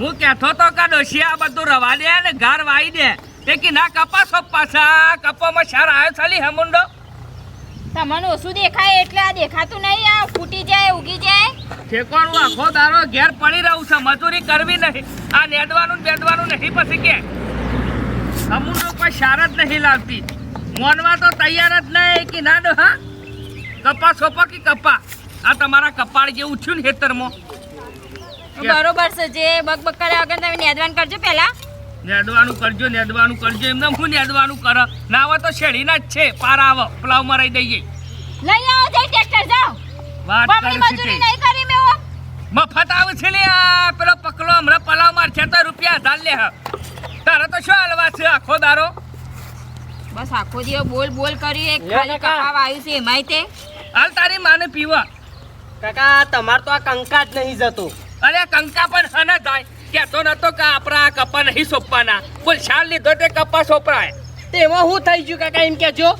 હું કહેતો તો કે ડોશી આ બધું રવા દે ને ઘર વાઈ દે. તે કે ના કપાસો પાછા? કપામાં શાર આવ્યો ચાલી હમુંડો તમને ઓછું દેખાય એટલે આ દેખાતું નહીં આ ફૂટી જાય ઉગી જાય. ઠેકોણું આખો દારો ઘેર પડી રહું છે મજૂરી કરવી નહીં. આ નેદવાનું બેદવાનું નહીં પછી કે. હમુંડો કોઈ શાર જ નહીં લાવતી. મોનવા તો તૈયાર જ નહીં કે ના ડો હા? કપા સોપા કે કપા? આ તમારા કપાળ જેવું થયું ને ખેતરમાં. બરોબર છે જે બકબક કર્યા વગર તમે નેદવાન કરજો પહેલા. નેદવાનું કરજો નેદવાનું કરજો. એમને હું નેદવાનું કર? ના આવે તો શેરીના જ છે. પાર આવો. પ્લાવમાં રહી દઈએ. લઈ આવો જઈ ટ્રેક્ટર જાઓ. વાત કરી મજૂરી નહીં કરી મેં મફત આવે છે લે આ. પેલો પકલો હમણાં પલાવ માર છે તો રૂપિયા હજાર લે હ. તારે તો શું હાલવા છે આખો દારો? બસ આખો દિવસ બોલ બોલ કર્યું એક ખાલી કહાવ આવ્યું છે એમાંય તે. હાલ તારી માને પીવા. કાકા તમાર તો આ કંકા જ નહીં જતો. અરે કંકા પણ હને થાય. કહેતો નતો કે આપણા આ કપા નહીં સોંપવાના. બોલ શાલ લીધો તે કપા સોંપરાય. તેમાં હું થઈ ગયું કાકા એમ કેજો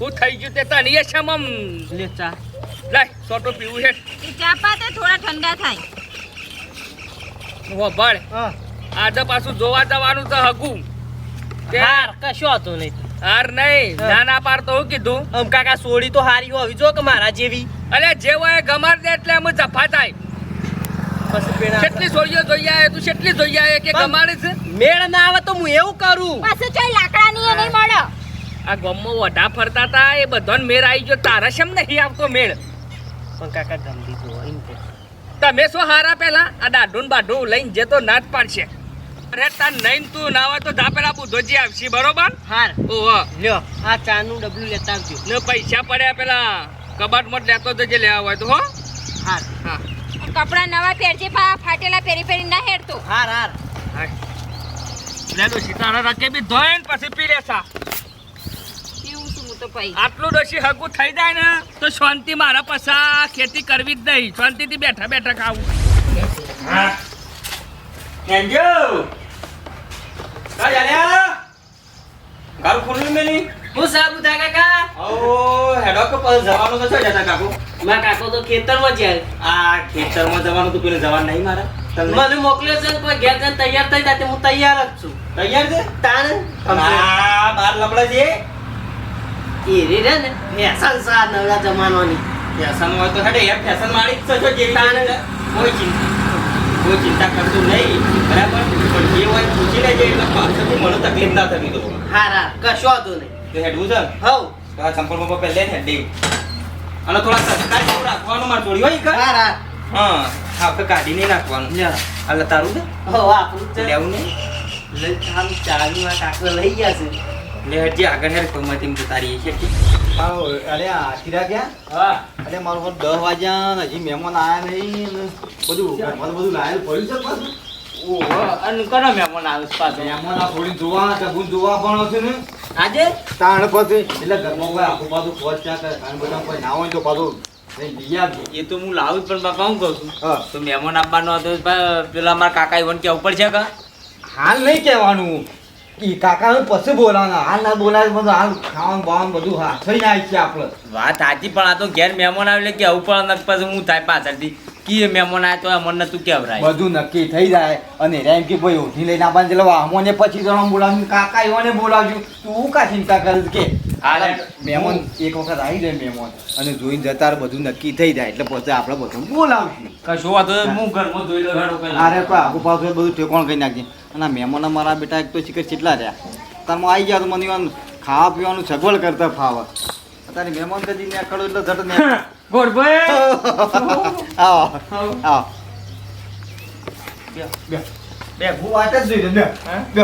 હું થઈ ગયું તે તને એ સમમ લે ચા. લાય સોટો પીવું હે ચા પાતે થોડા ઠંડા થાય. વભળ. હા. આજે પાછું જોવા જવાનું તો હગું. તે હાર કશો હતો નહીં. હાર નહીં. નાના પાર તો હું કીધું. અમ કાકા સોડી તો હારી હોવી જો કે મારા જેવી. અલે જેવો એ ગમાર દે એટલે અમે જફા થાય. પછી પેલા કેટલી સોળીઓ જોઈ આવે તું કેટલી જોઈ આવે કે પણ- છે? મેળ ના આવે તો હું એવું કરું. પાછું ચોય લાકડાની એ નહીં મળે. આ ગમો વઢા ફરતા હતા એ બધાને મેળ આવી ગયો. તારા શેમ નહીં આવતો મેળ? પણ કાકા ગમતી તો કે તમે શું હારા પેલા? આ દાઢું ને બાઢું લઈને જતો તો જ પાડશે. અરે તાર નહીં તું ના હોય તો જા પેલા બુધોજી આવશે બરોબર? હાર. ઓહો. લ્યો આ ચા નું ડબલું લેતા આવજો. ને પૈસા પડ્યા પેલા કબાટ મત લેતો જજે લેવા હોય તો હો? હાર. હા. કપડા નવા પહેરજે પા ફાટેલા પહેરી પહેરી ના હેરતો હાર હાર. હા લે ડોશી તારા રકે બી ધોઈને પછી પી લેસા. પીવું છું તો પઈ આટલું ડોશી હગું થઈ જાય ને તો શાંતિ મારા પાછા ખેતી કરવી જ નહીં. શાંતિથી બેઠા બેઠા ખાવું. કેંજો કા જાલ્યા ગારું ખોલી મેલી. હું સાબુ થા કાકા. ઓ હેડો કે પર જવાનું તો છે જતા કાકુ. મારા કાકો તો ખેતરમાં જાય. આ ખેતરમાં જવાનું તો પેલે જવાનું નહીં મારા. મને મોકલ્યો છે પણ ઘેર જઈને તૈયાર થઈ જાય હું તૈયાર જ છું. તૈયાર છે? તાણ આ બાર લબડા છે. એ રે રે ને ફેશન સા નવરા જમાનાની. ફેશન હોય તો હેડે યાર ફેશન વાળી જ છો જે તાણે. કોઈ ચિંતા કોઈ ચિંતા કરતું નહીં. બરાબર? પણ જે હોય પૂછી લેજે એટલે પાછળથી મને તકલીફ ના થવી દો. હાર હાર કશો વાંધો નહીં. તો હેડવું છે? હવ. તો આ ચંપલ બંપલ પહેલે ને હેડી. અને થોડા સસ્તા જેવું રાખવાનું મારે થોડી હોય કા? હાર હાર હા આપણે કાઢી નાખવાનું. એટલે તારું છે? હવ આપણું જ. લેવું નહીં? લઈ આમ ચાવી માં કાકો લઈ ગયા છે. લે હજી આગળ હેર મતીમ તારી છે અરે આશીરા ક્યાં? હા. અરે મારું દસ વાગ્યા ને હજી મહેમાન આયા નહીં બધું બધું લાયેલ પડ્યું છે પાછું. ઓહો અને કનો મહેમાન આવે છે આ થોડી જોવા ટગું જોવા પણ હશે ને? આજે? તાણ પછી એટલે ઘરમાં કોઈ આખું પાછું ખોજ ત્યાં બધા કોઈ ના હોય તો પાછું. એ તો હું લાવું પણ બાપા હું કહું છું. તો મહેમાન આપવાનો હતો પેલા મારા કાકા ઈવન કે ઉપર છે કા? હાલ નહીં કહેવાનું. એ કાકા પછી બોલાવાના. હાલ ના બોલાવે બધું હાલ ખાવાનું બાવાનું બધું હાથ થઈ જાય છે આપણે વાત સાચી પણ આ તો ઘેર મહેમાન આવે એટલે કે આવું પણ પછી હું થાય પાછળથી. કી મહેમાન આવે તો મને તું કેવરાય બધું નક્કી થઈ જાય. અને એમ કે ભાઈ ઉઠી લઈને આપણને ચલો અમોને પછી જણા બોલાવ્યું કાકા એવાને બોલાવજો. તું કા ચિંતા કરે? કે. મહેમાન એક વખત આવી જાય મહેમાન અને જોઈને જતા બધું નક્કી થઈ જાય. એટલે પછી આપણે બધું બોલાવશું. કશું વાત હું ઘરમાં ધોઈ લઉં અરે કોઈ આગુ પાછું બધું ઠેકોણ કરી નાખજે. અને મહેમાન મારા બેટા એક તો શીખર કેટલા રહ્યા? તારમાં આવી ગયા તો મને ખાવા પીવાનું સગવડ કરતા ફાવે. અત્યારે મહેમાન કદી ને ખડો એટલે ઝટ ને આવો આવો. બે હું વાત જ જોઈ લે બે બે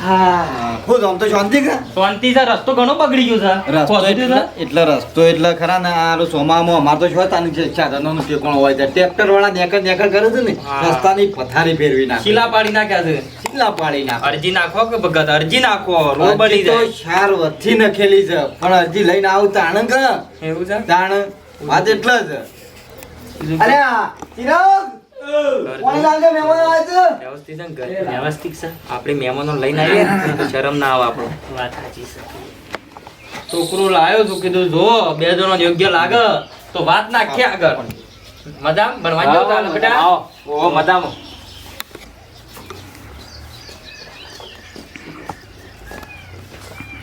હા. હું તો શાંતિ કે શાંતિ છે રસ્તો ઘણો બગડી ગયો છે. રસ્તો એટલે એટલે રસ્તો એટલે ખરા ને આ સોમામાં અમાર તો શું તાની છે સાધનોનું ઠેકોણ હોય છે ટ્રેક્ટર વાળા નેકર નેકર કરે છે ને રસ્તાની પથારી ફેરવી નાખે. શીલા પાડી નાખ્યા છે. શીલા પાડી નાખે. અરજી નાખો કે ભગત? અરજી નાખો. રોડ બની હજી જાય. શાર વધી નખેલી છે પણ અરજી લઈને આવતા તાણ એવું છે? તાણ વાત એટલે જ. અરે ચિરાગ! મહેમાનો લઈને આવીએ લાવ્યો કીધું યોગ્ય વાત નાખીએ આગળ. મદામ બનવા ઓ મદામ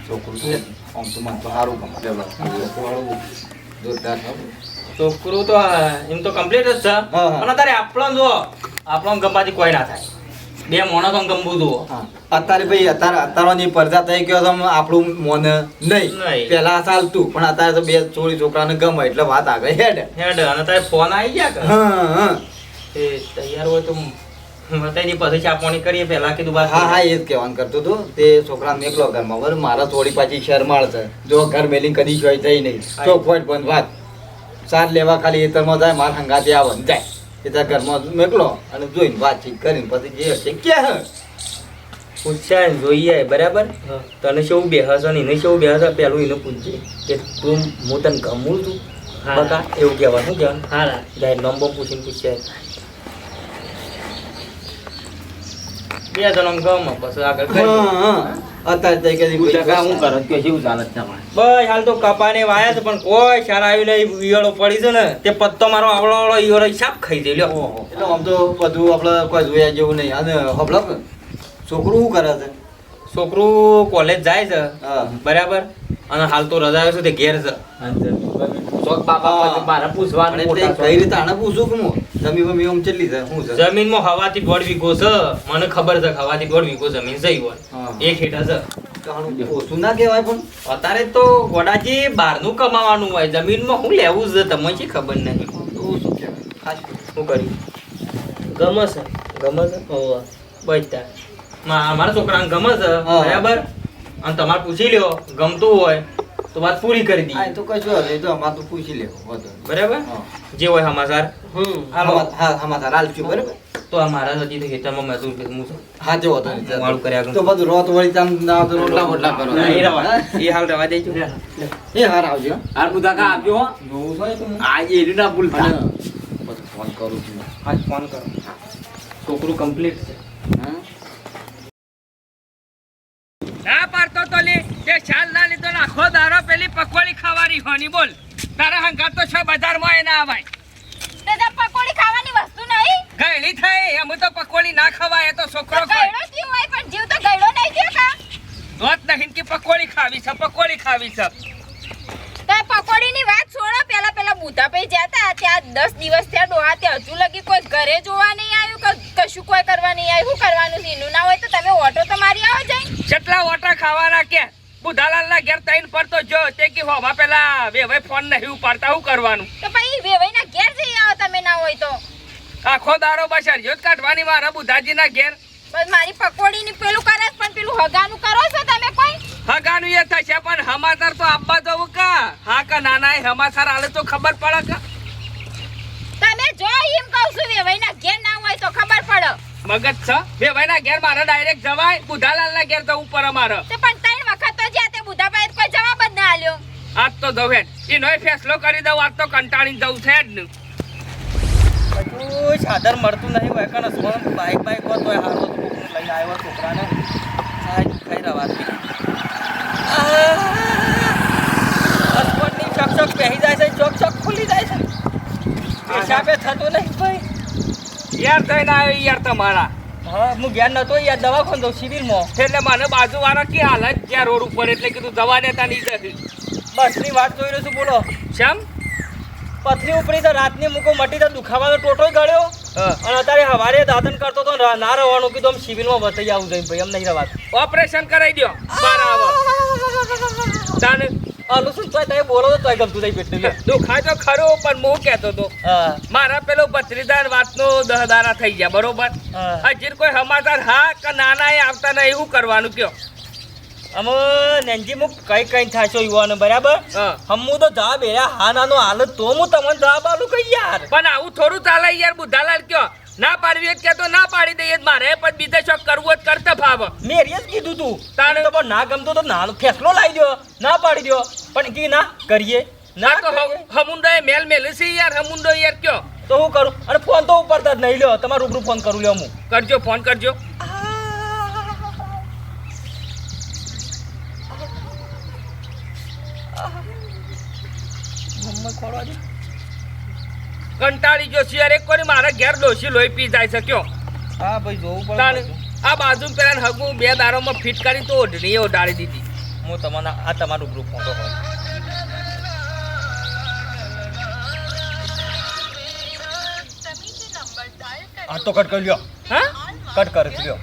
છોકરું આમ તો સારું ગમે જોરદાર છોકરું તો એમ તો કમ્પ્લીટ જ છે. પણ અત્યારે આપણો જો આપણો ગમવાથી કોઈ ના થાય. બે મોણો તો ગમવું જુઓ અત્યારે ભાઈ અત્યારે અત્યારની પરજા થઈ ગયો તો આપણું મોન નહીં. પેલા ચાલતું પણ અત્યારે તો બે છોડી છોકરાને ગમે એટલે વાત આગળ હેડ. હેડ અને તારે ફોન આવી ગયા કે? હા હા. એ તૈયાર હોય તો બતાવી પછી ચાપણી કરીએ પહેલા કીધું બસ હા હા એ જ કહેવાનું કરતો હતો. તે છોકરાને એકલો ઘરમાં બરાબર? મારા થોડી પાછી શરમાળ છે. જો ઘર મેલી કદી જોઈ થઈ નહીં. પોઈન્ટ બંધ વાત. સાર લેવા ખાલી એતરમાં જાય મારા હંગાથી આવે ને જાય. એ ત્યાં ઘરમાં મેકલો અને જોઈને વાતચીત કરીને પછી જે હશે ક્યાં પૂછ્યા જોઈએ બરાબર? તને શું બેહસ અને એને શું બેહસ પેલું એને પૂછજે કે તું હું તને ગમું છું? હા. બકા એવું કહેવાનું શું કહેવાનું? હારા. જાય નંબર પૂછીને પૂછ્યા. બે જણા ગમ પછી આગળ હા હા. અત્યારે તો કદી કોઈ હું કરો? કે શું ચાલે છે તમારે? બસ હાલ તો કપાને વાયા છે પણ કોઈ સારા આવી નહીં ઈયળો પડી છે ને તે પત્તો મારો આવડો આવડો ઈયળો હિસાબ ખાઈ દે લ્યો. એટલે આમ તો બધું આપણે કોઈ જોયા જેવું નહીં. અને હબલો છોકરું શું કરે છે? છોકરું કોલેજ જાય છે હા. બરાબર? અને હાલ તો રજા છે તે ઘેર છે. બાપા મારે પૂછવાનું કઈ રીતે આને પૂછું કે હું? જમી માં આમ કેટલી છે? શું છે? જમીનમાં હવાથી દોઢ વીઘો છે મને ખબર છે હવાથી દોઢ વીઘો જમીન જઈ હોય. એક હેઠા છે. ઓછું ના કહેવાય પણ. અત્યારે તો ગોડાજી બહારનું કમાવાનું હોય જમીનમાં હું લેવું છે તમને શી ખબર નહીં. તો શું કહેવાય? ખાસ શું કર્યું? ગમે છે. ગમે છે? હોવે. મા- મારા છોકરાને ગમે છે. બરાબર? અને તમારે પૂછી લ્યો ગમતું હોય. તો વાત પૂરી કરી દઈએ તો કશું હતું તો અમારે તો પૂછી લેવું વાંધો. બરાબર? જે હોય સમાચાર. હમ હા હા હાલશું બરાબર? તો આ મારા હજી તો ખેતરમાં મજૂર કે હું હા જો વાંધો નહીં. કર્યા તો બધું રોત વળી તમે ના તો રોટલા બોટલા કરો. એ રવા. એ હાલ રવા દેજો. એ હાર આવજો. હાર બુધા કા આપજો હો? છો હોય તો આજે ના ભૂલતા ફોન કરું છું. આજ ફોન કરો. છોકરું કમ્પ્લીટ છે. હા ના પાડતો તો લી તે શાલ ના લીધો ને આખો દારો પેલી પકોડી ખાવાની બોલ. તારા હંકાર તો છ બજારમાં એ ના આવાય. દાદા પકોડી ખાવાની વસ્તુ નહીં. ગયડી થાય એમ તો પકોડી ના ખવાય તો છોકરો ગયડો થયો હોય પણ જીવ તો ગયડો નહીં થયો કા દોત નહીં કે પકોડી ખાવી છે પકોડી ખાવી છે. તો પકોડીની વાત છોડો પેલા પેલા બુધા પે જતા ત્યાં દસ દિવસ થયા ડોહા ત્યાં હજુ લગી કોઈ ઘરે જોવા નહીં આવ્યું કે કશું કોઈ કરવા નહીં આવ્યું શું કરવાનું છે એનું ના હોય તો તમે ઓટો તો મારી આવો જાય કેટલા ઓટા ખાવાના કે? બુધાલાલ ના ઘેર તૈન પડતો જો તે કે હોવા પેલા વેવાઈ ફોન નહીં ઉપાડતા હું કરવાનું? તો પછી વેવાઈના ઘેર જઈ આવો તમે ના હોય તો. આખો દારો બસ હરિયો કાઢવાની મારા બુધાજી ના ઘેર. બસ મારી પકોડીની પેલું કરે પણ પેલું હગાનું કરો છો તમે કોઈ? હગાનું એ થશે પણ હમાસર તો આપવા દઉં કા? હા કા નાના એ હમાસર આલે તો ખબર પડે કા? તમે જો એમ કહું છું વેવાઈના ઘેર ના હોય તો ખબર પડે. મગજ છે? વેવાઈ ના ઘેર મારા ડાયરેક્ટ જવાય બુધાલાલ ના ઘેર જવું પડે મારે પણ ત્રણ વખત તો જ્યાં તે બુધા પાસે કોઈ જવાબ જ ના આલ્યો. આજ તો દઉં એ નોય ફેસલો કરી દઉં આજ તો કંટાળી દઉં છે જ ને બધું સાદર મળતું નહીં હોય કારણ હસવાનું બાઈક બાઈક હોત તોય હારો તો કોકનું લઈને આવ્યો છોકરાને. સાહેબ ખાઈ રહ્યા હસપટની ચક ચક પહેરી જાય છે ચોક ચોક ખુલી જાય છે. હિસાબે થતું નહીં ભાઈ યાર થઈને આવ્યો યાર તમારા હા હું જ્ઞાન નતો યાર દવાખાન દઉં સિવિલમાં એટલે મને બાજુ વાળા કે હાલત જ્યાં રોડ ઉપર એટલે કીધું દવા દેતા નહીં જતી બસની વાત જોઈ રહ્યો છું બોલો. શેમ? પથરી ઉપરી તો રાતની મૂકો મટી તો દુખાવાનો ટોટો ગળ્યો. અને અત્યારે હવારે દાદન કરતો તો ને રહેવાનું કીધું આમ સિવિલમાં બતાવી આવું જોઈએ ભાઈ એમ નહીં રહેવાતું ઓપરેશન કરાવી દો બરાબર તાને આલું શું તોય બોલો તો તોય ગમતું નહીં પેટનું. લે. દુખાય તો ખરો પણ હું કહેતો તો હા. મારા પેલો ભત્રીદાર વાતનો દહ દારા થઈ ગયા બરોબર? હા. હજી કોઈ હમાદાર હા કે નાના એ આવતા નહીં એવું કરવાનું કયો? અમે નેનજી મુક કઈ કઈ થાશો યુવાનો બરાબર? હા. હમું તો જવાબ એરા હા નાનો હાલ તો હું તમને જવાબ આલું કઈ યાર? પણ આવું થોડું ચાલે યાર બુધાલાલ કયો? ના પાડવી કે તો ના પાડી દઈએ મારે પણ બીજે શોખ કરવું જ કરતા ફાવ. મેં જ કીધું તું. તાણે- તો પણ ના ગમતો તો નાનો ફેસલો લાવી દો ના પાડી દો પણ કી ના કરીએ. ના તો એ મેલ મેલ છે યાર હમુંડો યાર કયો? તો હું કરું? અને ફોન તો ઉપરતા જ નહીં લ્યો તમારું રૂબરૂ ફોન કરું લ્યો હું કરજો ફોન કરજો. કંટાળી ગયો છે એક કોઈ મારા ઘેર ડોસી લોહી પી જાય છે કયો? હા ભાઈ જોવું પડે આ બાજુ પેલા હગું બે દારોમાં ફિટ કરી તો ઓઢણી ઓઢાડી દીધી. હું તમને આ તમારું ગ્રુપ મોટો હોય. આ તો કટ કરી લ્યો. હા કટ કરી લ્યો.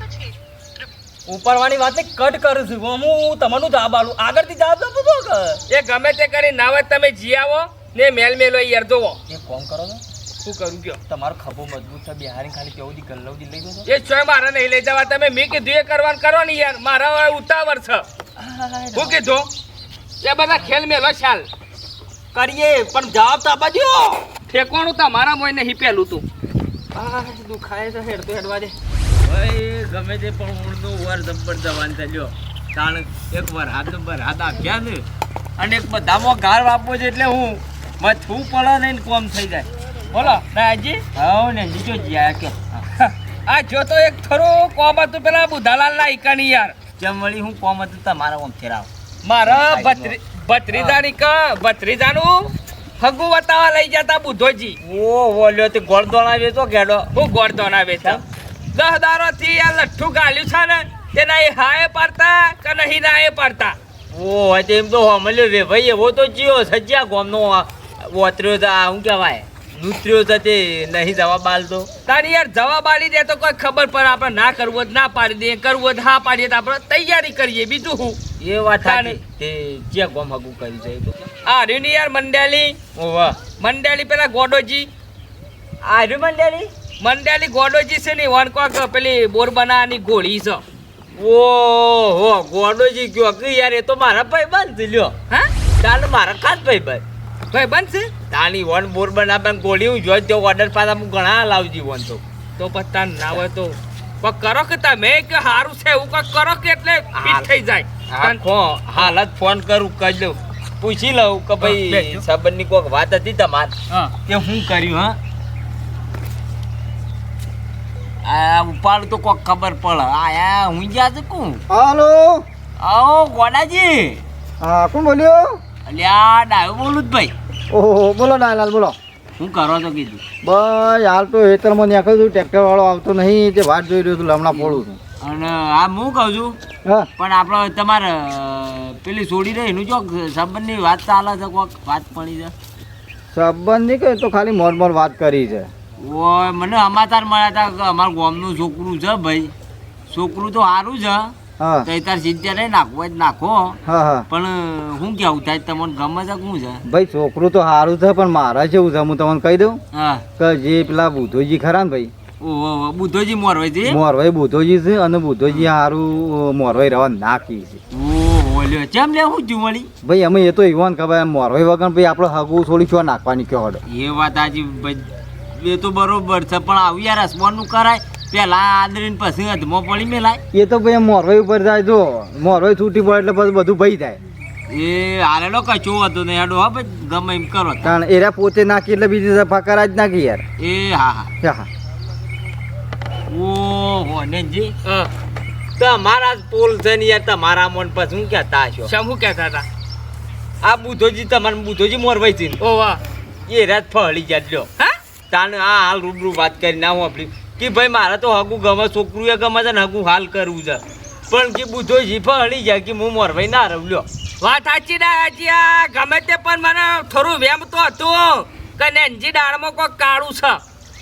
ઉપરવાની વાત ને કટ કરું છું. હું તમારું જવાબ આલું આગળથી જવાબ દો પૂછો એ ગમે તે કરી ના તમે જી આવો ને મેલ મેલો યાર જોવો. એ કોમ કરો ને શું કરું કયો? તમારો ખભો મજબૂત છે બિહારી ખાલી કેવું દી ગલ્લવદી લઈ જશો? એ છો મારે નહીં લઈ જવા તમે મેં કીધું એ કરવાનું કરો ને યાર. મારા ઉતાવળ છે. શું કીધું? એ બધા ખેલ મેલો ચાલ કરીએ પણ જવાબ તો આપવા દો ઠેકવાનું તમારા મોઈને નહીં પેલું તું. આ દુખાય છે હેડ તો હેડવા દે. ભાઈ ગમે તે પણ ઊંડનું વર જબ્બર જવાન થયો તાણ એક વાર હાથ નંબર હાથ આપ્યા ને. અને એક બધામાં ગાર આપવો છે એટલે હું મથું પડે ને કોમ થઈ જાય. બોલો. રાજી હા ને જીજો જી આ કે આ જો તો એક થોડું કોમ હતું પેલા બુધાલાલ ના ઈકાની યાર. જેમ વળી હું કોમ હતું તમારા ઓમ ફેરાવ. મારા ભત્રી ભત્રીજાની ક ભત્રીજાનું હગુ બતાવવા લઈ જતા બુધોજી ઓ વોલ્યો તે ગોળ દોણા વેચો ગેડો હું ગોળદોના વેચા દસ દારો થી આ લઠ્ઠું ગાલ્યું છે ને તે નહીં હાય પાડતા કે નહીં નાય પાડતા? ઓ એમ તો હમલ્યો રે. ભાઈ એવો તો જીઓ સજ્યા ગોમનો વતર્યો તો આ શું કહેવાય? નૃત્યો છે તે નહીં જવાબ આલતો તારી યાર જવાબ આલી દે તો કોઈ ખબર પડે આપણે ના કરવું જ ના પાડી દે કરવું જ હા પાડીએ તો આપણે તૈયારી કરીએ બીજું શું? એ વાત. તે જે ગોમ હગું કર્યું છે તો? આ રીની યાર મંડેલી? ઓવા મંડેલી પેલા ગોડોજી. આ રી મંડેલી? મંડેલી ગોડોજી છે ને વન કોક પેલી બોર બનાવવાની ગોળી છે. ઓહો ગોડોજી કયો કે યાર એ તો મારા ભાઈ બંધ લ્યો. હા? ચાલ મારા ખાસ ભાઈ બંધ. ભાઈ બનશે તાની વન બોર બનાવવાનું ગોળી હું જોઈ તો ઓર્ડર પાછા હું ઘણા લાવજી વન તો. તો પત્તા ના હોય તો. કોક કરો કે તમે? કે સારું છે એવું કંઈક કરો કે એટલે ફિટ થઈ જાય. હાલ હાલત ફોન કરું કહી દઉં. પૂછી લઉં કે ભાઈ. સંબંધની કોઈક વાત હતી તમારે? કે હું કર્યું હા? આ ઉપાડ તો કોક ખબર પડે. આયા હું જ્યાં છે હાલો. આવો ગોડાજી. હા કોણ બોલ્યો? અલ્યા ડાયો બોલું જ ભાઈ. ઓહો બોલો નાયલાલ બોલો. શું કરો તો કીધું? બસ હાલ તો હેતરમાં નીકળ્યું છું ટ્રેક્ટર વાળો આવતો નહીં તે વાટ જોઈ રહ્યો છું હમણાં પોળું છું. અને આ હું કહું છું પણ આપણે તમારે પેલી છોડી રહી એનું ચોક સંબંધની વાત ચાલે છે કોક? વાત પડી છે? સંબંધ નહીં કે તો ખાલી મોર મોર વાત કરી છે. ઓય મને સમાચાર મળ્યા હતા કે અમારા ગામનું છોકરું છે ભાઈ. છોકરું તો સારું છે. હા. તો તાર સિત્તેર નહીં જ નાખો. હા હા. પણ શું કેવું થાય તમને ગમે છે શું છે? ભાઈ છોકરું તો સારું છે પણ મારા જેવું છે હું તમને કહી દઉં. હા. કે જે પેલા બુધોજી ખરા ને ભાઈ? ઓહો બુદ્ધોજી મોરવાઈ છે મોરભાઈ બુધોજી છે અને બુધોજી હારું મોરવાઈ રવા નાખી છે. ઓહો લ્યો ચેમ લે હું છું મળી ભાઈ અમે એ તો ઈવાન ખબર મોરવાઈ વગર ભાઈ આપણે હગું શું નાખવાની કયો હડો એ વાત આજી એ તો બરોબર છે પણ આવું યારનું કરાય. પેલા આદરીને પછી હદમાં પડી મેલાય. એ તો ભાઈ મોરવાઈ ઉપર જાય જો. મોરવાઈ છૂટી પડે એટલે પછી બધું ભાઈ થાય એ હાલેલો કચો હતો ને હેડો હા ભાઈ ગમે એમ કરો. કારણ એરા પોતે નાખી એટલે બીજી સફા કરા જ નાખી યાર. એ હા હા. હા હા. ઓહો નેનજી હા તમારા જ પોલ છે ને યાર તમારા મન પર શું કહેતા છો? શા શું કહેતા હતા? આ બુધોજી તમારે બુધોજી મોરવાઈ છે. ઓ વાહ. એ રાત ફળી જાય લ્યો હા? તાને આ હાલ રૂબરૂ વાત કરી ના હું આપણી. કે ભાઈ મારે તો હગું ગમે છોકરું એ ગમે છે ને હગું હાલ કરવું છે. પણ કે બુધોજી હળી જાય કે હું મોરભાઈ ના રવલ્યો લ્યો. વાત સાચી ના સાચી આ ગમે તે પણ મને થોડું વેમ તો હતું કે નેનજી દાળમાં કોઈ કાળું છે.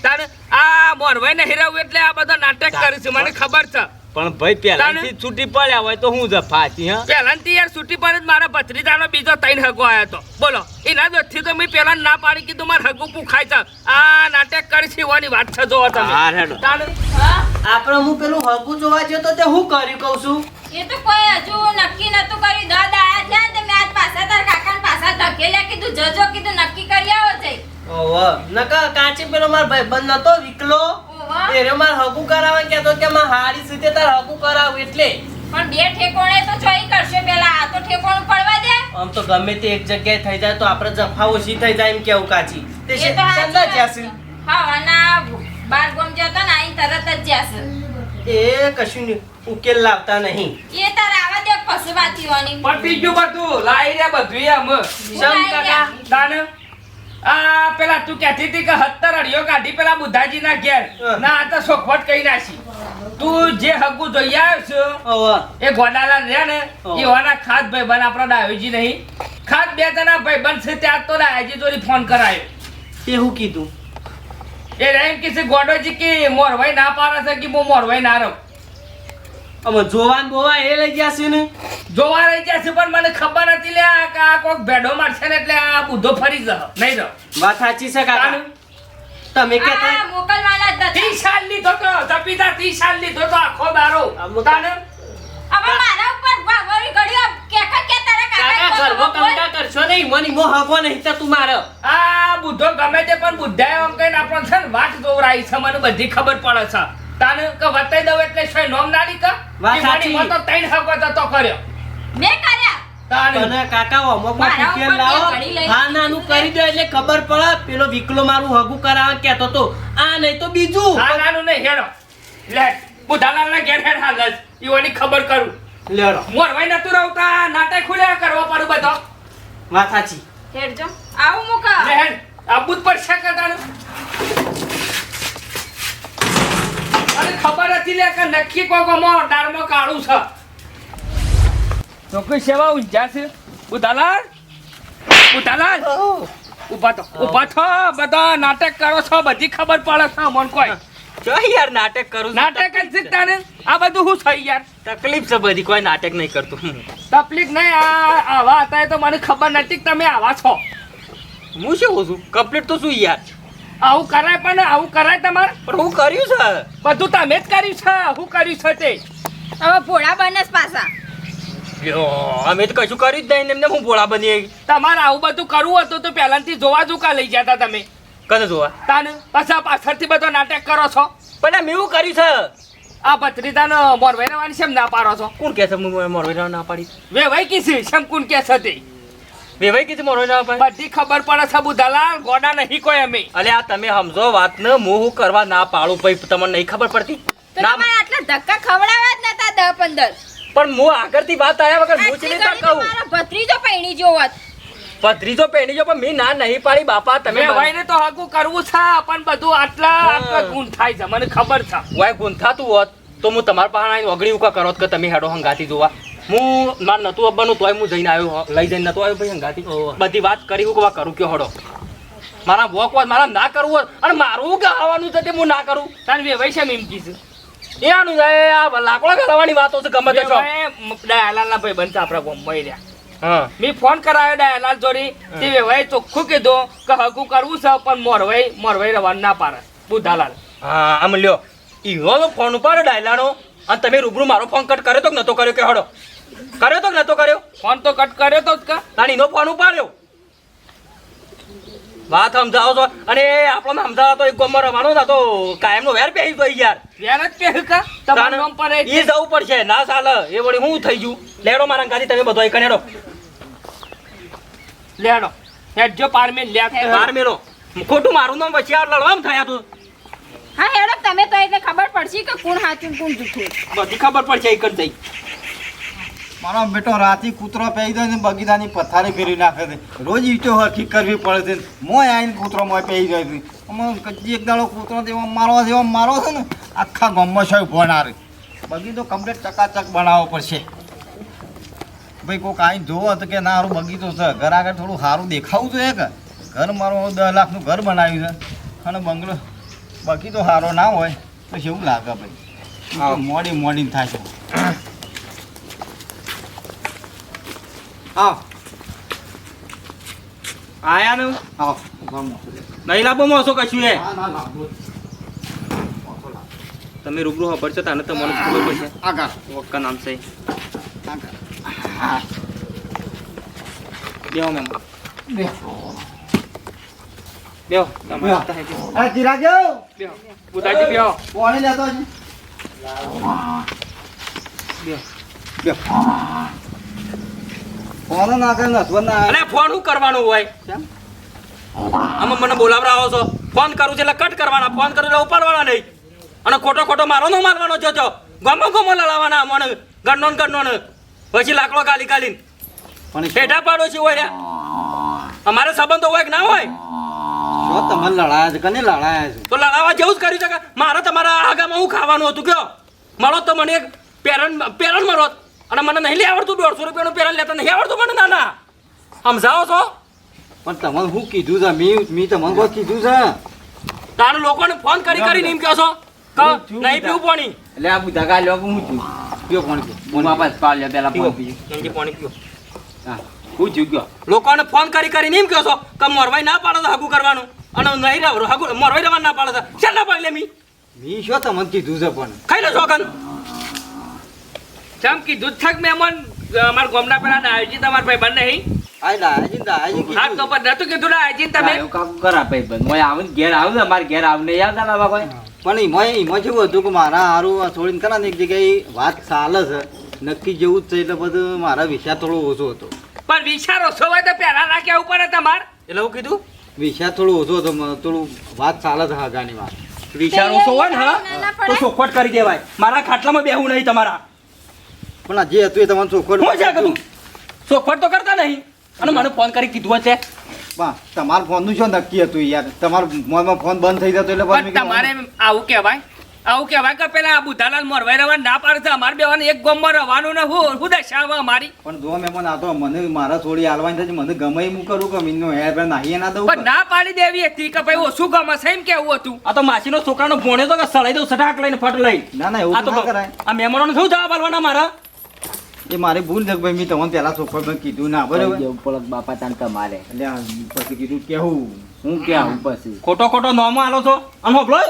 તારે આ મોરભાઈ ને હિરાવું એટલે આ બધો નાટક કરીશું છે મને ખબર છે. પણ ભાઈ પહેલાથી છુટ્ટી છૂટી પડ્યા હોય તો હું જ ફાતી હા? પહેલાથી યાર છૂટી પડે મારા ભત્રીજાનો બીજો ત્રણ હગો આવ્યો હતો બોલો એના દોસ્તથી તો મેં પહેલા ના પાડી કીધું મારે હગો પુખાય છે આ નાટક કરી છીવાની વાત છે જોવો તમે. હા, હેડો. આપણે હું પેલું હગું જોવા ગયો તો તે હું કર્યું કહું છું? એ તો કોઈ હજુ નક્કી નતું કર્યું. દસ આયા છે ને મેં આજ પાછા તાર કાકાને પાછા ધકેલ્યા કીધું જજો કીધું નક્કી કરી આવો જઈ. ઓહો નકા કાચી પેલો મારો ભાઈબંધ નતો વિકલો. એ રે માર હગું કરાવવા કે માં હારી સીતે તાર હગું કરાવ એટલે. પણ બે ઠેકોણે તો ચોઈ કરશે પેલા આ તો ઠેકોણ પડવા દે. આમ તો ગમે તે એક જગ્યાએ થઈ જાય તો આપણે જફા સી થઈ જાય એમ કેવું કાચી. તે વાત જ્યાંસી? છે. હવાના બાર ગોમ જતો ને આઈ તરત જ જાશે એ કશું નહીં, ઉકેલ લાવતા નહીં. એ તાર આવા દે પછી પણ બીજું બધું લાઈ રહ્યા બધું આમ. હું લાઈ કાકા? તાને આ પેલા તું કહેતી હતી કે હત્તર અડિયો કાઢી પેલા બુધાજીના ઘેર. ના આ તો સોખવટ કહી નાખી. તું જે હગું જોઈ આવ્યો છે એ ગોડાલા રહ્યા ને એવાના ખાસ બન આપણા ડાયોજી નહીં. ખાસ બે જણા બન છે ત્યાં તો ડાયોજી જોડી ફોન કરાયો. એ હું કીધું? એ એમ કે છે ગોડોજી કે મોરવાઈ ના પાડે છે કે હું મોરવાઈ ના રહું? અમે જોવાન બોવા એ લઈ ગયા છે ને. જોવા રહી ગયા છે પણ મને ખબર હતી લે આ કે આ કોક ભેડો મારશે ને એટલે આ બુધો ફરી જ નહીં રહો વાત સાચી છે કાકા. તમે આ કહેતા મોકલવાના જ નથી. સાલ લીધો તો તપીતા ત્રીસ સાલ લીધો તો આખો દારો તાને? હવે મારા ઉપર ભાગોરી ઘડીઓ કેખા કે તારા કાકા કાકા ઘરમો કંટા કરશો નહીં મની મો હાફો નહીં તો તું મારો. આ બુધો ગમે તે પણ બુધાય આમ કહીને આપણો છે ને વાત જોવરાઈ છે મને બધી ખબર પડે છે. તાને કે વતાઈ દઉં એટલે શું નોમ ના લીધો વાત સાચી. વળી મો તો તૈણ હગો તો કર્યો. મે કર્યા. તને કાકા ઓમો પર ટીકેલ લાવો. હા નાનું કરી દો એટલે ખબર પડે. પેલો વિકલો મારું હગું કરાવવા કેતો તો. આ નહીં તો બીજું. હા નાનું નહીં હેડો. લે બુધાલાલ ના ઘેર હેડ હાલ જ. ઈવાની ખબર કરું. લેડો. મોરવાઈ નતું રહુતા નાટક ખુલ્યા કરવા પડું બધો. વાત સાચી. હેડજો. આવું મુકા. લે હેડ. આબુ જ છે કે તારું ખબર હતી લે કે નક્કી કોકોમો ડાળમાં કાળું છે. ચોખ્ખી સેવા ઊંઝા છે? બુધાલાલ ઊભા તો ઊભા થો બધા નાટક કરો છો બધી ખબર પડે છે મન કોઈ. જો યાર નાટક કરું નાટક જ શીખતા ને આ બધું શું થઈ યાર? તકલીફ છે બધી કોઈ નાટક નહીં કરતું. તકલીફ નહીં આ આવા હતા તો મને ખબર નથી કે તમે આવા છો. હું શું છું? કમ્પ્લીટ તો શું યાર? આવું કરાય પણ આવું કરાય તમારે? પણ હું કર્યું છે? બધું તમે જ કર્યું છે. હું કર્યું છે તે. હવે ભોળા બનસ પાછા. અમે તો કશું કર્યું જ નહીં એમને. હું ભોળા બની તમારે આવું બધું કરવું હતું તો પહેલાથી જોવા જોકા લઈ જતા તમે. કને જોવા? તાને પાછા પાછળથી બધો નાટક કરો છો. પણ મેં એવું કર્યું છે? આ પત્રિતાનો મોરવાઈ રહેવાની શેમ ના પાડો છો? કોણ કે છે હું મોરવાઈ ના પાડી? વેવાઈ કીધી શેમ કોણ કહે છે તે? વેવાઈ કીધું મોરવાઈ ના પાડી બધી ખબર પડે છે બુધાલાલ ગોડા નહીં કોઈ અમે. અલે આ તમે સમજો વાત ને હું હું કરવા ના પાડું પછી તમને નહીં ખબર પડતી? ના આટલા ધક્કા ખવડાવવા જ નતા દસ પંદર. પણ હું આગળથી વાત આવ્યા વગર હું આટલી ચીલી કહું. ભત્રીજો પૈણી પેણી જો પણ મેં ના નહીં પાડી બાપા તમે ને તો હગું કરવું છે પણ બધું આટલા આટલા ગુણ થાય છે મને ખબર છે. વાય ગુંથાતું હોત તો હું તમારા પાસે આવીને ઓગળી ઉકા કરો કે તમે હેડો હંગાતી જોવા. હું માર નતું આવવાનું તોય હું જઈને આવ્યો લઈ જઈને નતો આવ્યો ભાઈ હંગાતી બધી વાત કરી હું કે કરું કયો હડો. મારા વોક વાત મારા ના કરવું હોત અને મારું કે આવવાનું છે તે હું ના કરું? તાન વેવાઈ શેમ એમ છે. એ આનું છે આ લાકડો કરવાની વાતો છે ગમે તે છો ભાઈ બનતા આપણા ગામમાં રહ્યા. મેં ફોન કરાયો દયાલાલ જોડી તે વેવાઈ ચોખ્ખું કીધું કે હગું કરવું છે પણ મોરવાઈ મોરવાઈ રવાન ના પાડે બુધાલાલ હા આમ લ્યો. ઈનો તો ફોન ઉપાડો ડાયલાનો અને તમે રૂબરૂ મારો ફોન કટ કર્યો તો નતો કર્યો કે હડો. કર્યો તો નતો કર્યો? ફોન તો કટ કર્યો તો જ કા. નો ફોન ઉપાડ્યો. વાત સમજાવો છો? અને આપણો સમજાવો તો એક ગોમમાં રવાનો હતો. કાયમ નો વેર પહેરી તો યાર. વેર જ પહે કા? તમારું નામ પર એ જવું પડશે. ના ચાલે એ વળી હું થઈ ગયું? લેડો મારા ગાડી તમે બધો એક હેડો લેડો. હેડજો પાર મેં લ્યાત બાર ખોટું મારું નામ પછી આ લડવામ થયા તું. હા હેડો તમે તો એટલે ખબર પડશે કે કોણ હાચું કોણ જૂઠું બધી ખબર પડશે એક જ જઈ મારો બેટો રાતી કૂતરો પહેરી દે ને બગીચાની પથારી ફેરવી નાખે છે. રોજ ઈટો હરખી કરવી પડે છે. મોય આવીને કૂતરો મોય પહેરી જાય છે. આમાં કચ્છી એક દાડો કૂતરો જેવો મારવા જેવો મારો છે ને આખા ગામમાં છે ના બગીચો કમ્પ્લીટ ચકાચક બનાવવો પડશે. ભાઈ કોઈક આવીને જોવો તો કે ના સારું બગીચો છે. ઘર આગળ થોડું સારું દેખાવું જોઈએ કે? ઘર મારું દસ લાખનું ઘર બનાવ્યું છે. અને બંગલો બગીચો સારો ના હોય. તો કેવું લાગે ભાઈ. મોડી મોડી થાય છે. હા આયા ને આવો નહીં લાભો મોસો કશું એ. તમે રૂબરૂ ખબર છો તને તો મને ખબર પડશે. આગળ. વક્કા નામ છે. બેહો મેમ. બેહો. તમે બેહો. આવતા હે બેહો. અરે ચિરાજો બેહો. બુધાજી બેહો. પાણી લેતો છે બેહો. બે ફોન નાખે નસવન ના અરે ફોન શું કરવાનું હોય? આમાં મને બોલાવરાવો છો. ફોન કરું છે એટલે કટ કરવાના. ફોન કરું એટલે ઉપાડવાના નહીં. અને ખોટો ખોટો મારો નો મારવાનો છો છો ગમો ગમો લડાવવાના મને ગણનો ને ગણનો ને. પછી લાકડો કાલી કાલી પણ પેઢા પાડો છે હોય રે. અમારે સંબંધો હોય કે ના હોય? તો તમને લડાયા છે કને લડાયા છે? તો લડાવા જેવું જ કર્યું છે કે મારે તમારા આગામાં હું ખાવાનું હતું કયો? મળો તો મને એક પેરણ પેરણ મળો અને મને નહીં લે આવડતું દોઢસો રૂપિયાનું પેલા લેતા નહીં આવડતું મને નાના. સમજાવો છો? પણ તમને હું કીધું છે મી મી તમને કોઈ કીધું છે? તારું લોકોને ફોન કરી કરીને એમ કહો છો કે નહીં પીવું પાણી. એટલે આ બુધા કા લ્યો કે હું છું. પીઓ ફોન પીઓ હું વાપસ પાલ લે પેલા ફોન પીઓ કે પાણી પીઓ હા હું છું ગયો લોકોને ફોન કરી કરીને એમ કહો છો કે મોરવાઈ ના પાડે તો હગું કરવાનું. અને નહીં રહો હગું મોરવાઈ રહેવાનું ના પાડે છે ચાલ ના પાડી લે મી? મી શું તમને કીધું છે પણ? ખાઈ લો છોકન ચમ કીધું જ થાક મહેમાન અમારા ગામના પેલા ડાયોજી તમારા ભાઈ બંને નહીં આ ડાયાજી ને ડાયાજી હા કીધું તો પણ નતું કીધું ડાયોજી તમે. એવું કામ કરા ભાઈ બંધ. મોય આવું ઘેર આવું ને અમારે ઘેર આવને યાદ આવતા બાબા કોઈ? પણ એમાં એમાં જેવું હતું કે મારા હારું છોડીને કરા ને એક જગ્યાએ વાત ચાલે છે. નક્કી જેવું જ છે એટલે બધું મારા વિચાર થોડો ઓછો હતો. પણ વિચારો ઓછો હોય તો પહેલા ના કેવું પડે તમારે એટલે હું કીધું? વિચાર થોડો ઓછો હતો થોડું વાત ચાલે છે હગાની વાત. વિચાર ઓછો હોય ને હા? ના, ના તો ચોખવટ કરી દેવાય. મારા ખાટલામાં બેહવું નહીં તમારા. પણ આ જે હતું એ તમારું ચોખવટ હું છે કીધું ચોખવટ તો કરતા નહીં. અને મને ફોન કરી કીધું છે તમારા ફોનનું શું નક્કી હતું યાર? તમારો મોનમાં ફોન બંધ થઈ જતો એટલે તમારે આવું. કહેવાય? આવું કહેવાય કે પેલા આ બુધાલાલ મોરવાઈ રહેવાનું ના પાડે અમારે બેવાને એક ગામમાં રહેવાનું ને હું હું દશા આવે અમારી પણ જો મહેમાન આ તો મને મારા થોડી હાલવાની થાય છે મને ગમે હું કરું કે મીનનો હેર પેર નાહીએ ના દઉં પણ ના પાડી દેવી હતી કે ભાઈ ઓછું ગમે છે એમ કેવું હતું? આ તો માસીનો છોકરાનો ભોણે તો કે સળાઈ દઉં સટાક લઈને ફટ લઈ. ના ના એવું આ તો તો ના કરાય. આ મહેમાનોને શું જવાબ આલવાના મારા? એ મારી ભૂલ છે ભાઈ મેં તમને પહેલા પણ કીધું ના બરાબર? બાપા તાન તમારે એટલે પછી કીધું કેવું હું ક્યાં હું પછી? ખોટો ખોટો નોમો આલો છો? અને હોભળો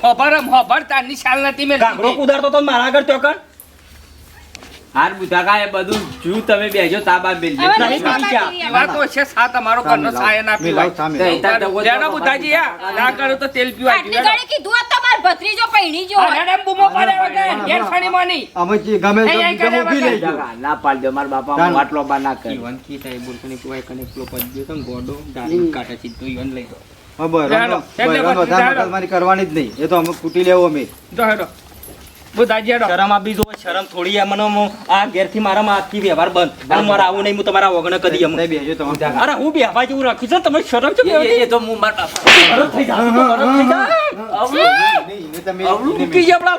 ખબર ખબર તારની શાલ નથી મેં ગાંગડો કુદારતો તો મારા આગળ ચોકર હાર બુધા કા એ બધું જુ તમે બેજો તાબા બેલ વાત તો છે? સા તમારો ઘરનો સાય ના પીવાય તે બુધાજી આ ના કરો તો તેલ પીવાય. આટલી ઘડી કીધું ભત્રીજો પૈણી જો અરે બૂમો પાડે વગર ઘેર ફણી માની. અમે જે ગમે તો બીજા ઊભી લઈ ગયો. ના પાડ દે મારા બાપા ચાલ. વાટલો બા ના કરે. ઈવન કી થાય બોલકને કુવાય કને પેલો પદ્યો તો ગોડો ડાળી કાટા સીધો ઈવન લઈ દો. હા, બરાબર. કરવાની જ નહીં. એ તો અમે કૂટી લેવો અમે. જો હેડો. શરમ આપી જો શરમ થોડી મને આ ઘેરથી મારા આજથી વ્યવહાર બંધ. અને મારા આવું નહીં હું તમારા વગણે કદી એમ. નહીં અરે હું બેહવા જેવું રાખ્યું છે તમે શરમ છે? એ- તો હું મારા થઈ જાય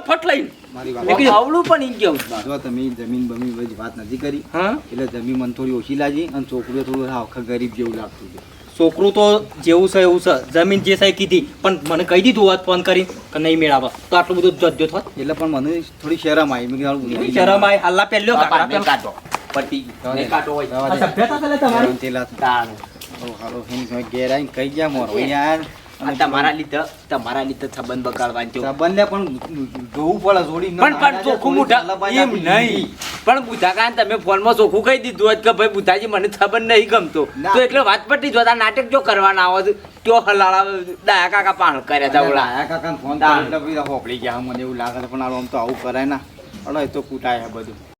ફટ લઈને. અવળું પણ ઈ કેવું જો તમે જમીન બમીન વાત નથી કરી એટલે જમીન મને થોડી ઓછી લાગી અને છોકરીઓ થોડું આખા ગરીબ જેવું લાગતું છે છોકરું તો જેવું છે એવું છે. જમીન જે છે કીધી પણ મને કહી દીધું હોત ફોન કરી કે નહીં મેળાવા. તો આટલું બધું જજો થોત એટલે પણ મને થોડી શરમ આવી. મેં શરમ આય હાલા પહેલો કાઢો. પટી કાઢો હોય. સભ્યતા તમારી. ઘેર આવીને કહી ગયા મોર. યાર આ તમારા લીધે તમારા લીધે સંબંધ બગાડવાનો છે. સંબંધને પણ જોવું પડે જોડી પણ પણ ચોખ્ખું જોડી એમ નહીં. પણ બુધાકાન તમે ફોનમાં ચોખ્ખું કહી દીધું હોત કે ભાઈ બુધાજી મને સંબંધ નહીં ગમતો. તો એટલે વાત પટી જોતા નાટક જો કરવાના આવો તો હલાળા દયા કાકા પાણ કર્યા હતા ઓલા. કાકાને ફોન તો એટલે હોપડી ગયા મને એવું લાગે પણ આમ તો આવું કરાય ના. હલો એ તો કૂટાય બધું.